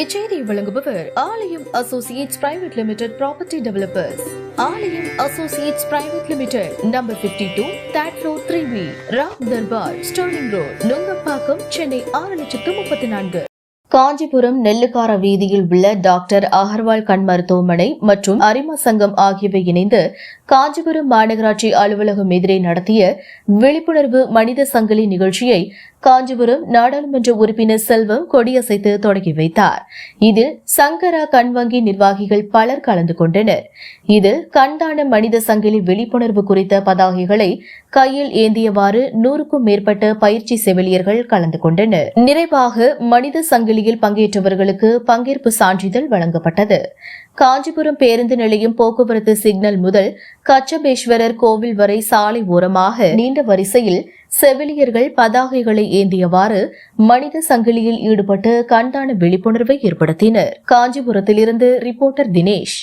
இச்செய்தி வழங்குபவர் Aalayam associates private limited property developers. Aalayam associates private limited number 52 two that road three B Ram Darbar Sterling road Nungambakkam Chennai ஆறு லட்சத்து முப்பத்தி நான்கு. காஞ்சிபுரம் நெல்லுக்கார வீதியில் உள்ள டாக்டர் அகர்வால் கண் மருத்துவமனை மற்றும் அரிமா சங்கம் ஆகியவை இணைந்து காஞ்சிபுரம் மாநகராட்சி அலுவலகம் எதிரே நடத்திய விழிப்புணர்வு மனித சங்கிலி நிகழ்ச்சியை காஞ்சிபுரம் நாடாளுமன்ற உறுப்பினர் செல்வம் கொடியசைத்து தொடங்கி வைத்தார். இதில் சங்கரா கண் வங்கி நிர்வாகிகள் பலர் கலந்து கொண்டனர். இதில் கண்தான மனித சங்கிலி விழிப்புணர்வு குறித்த பதாகைகளை கையில் ஏந்தியவாறு நூறுக்கும் மேற்பட்ட பயிற்சி செவிலியர்கள் கலந்து கொண்டனர். நிறைவாக மனித சங்கிலியில் பங்கேற்றவர்களுக்கு பங்கேற்பு சான்றிதழ் வழங்கப்பட்டது. காஞ்சிபுரம் பேருந்து நிலையம் போக்குவரத்து சிக்னல் முதல் கச்சபேஸ்வரர் கோவில் வரை சாலை ஓரமாக நீண்ட வரிசையில் செவிலியர்கள் பதாகைகளை ஏந்தியவாறு மனித சங்கிலியில் ஈடுபட்டு கண்தான விழிப்புணர்வை ஏற்படுத்தினர். காஞ்சிபுரத்திலிருந்து ரிப்போர்ட்டர் தினேஷ்.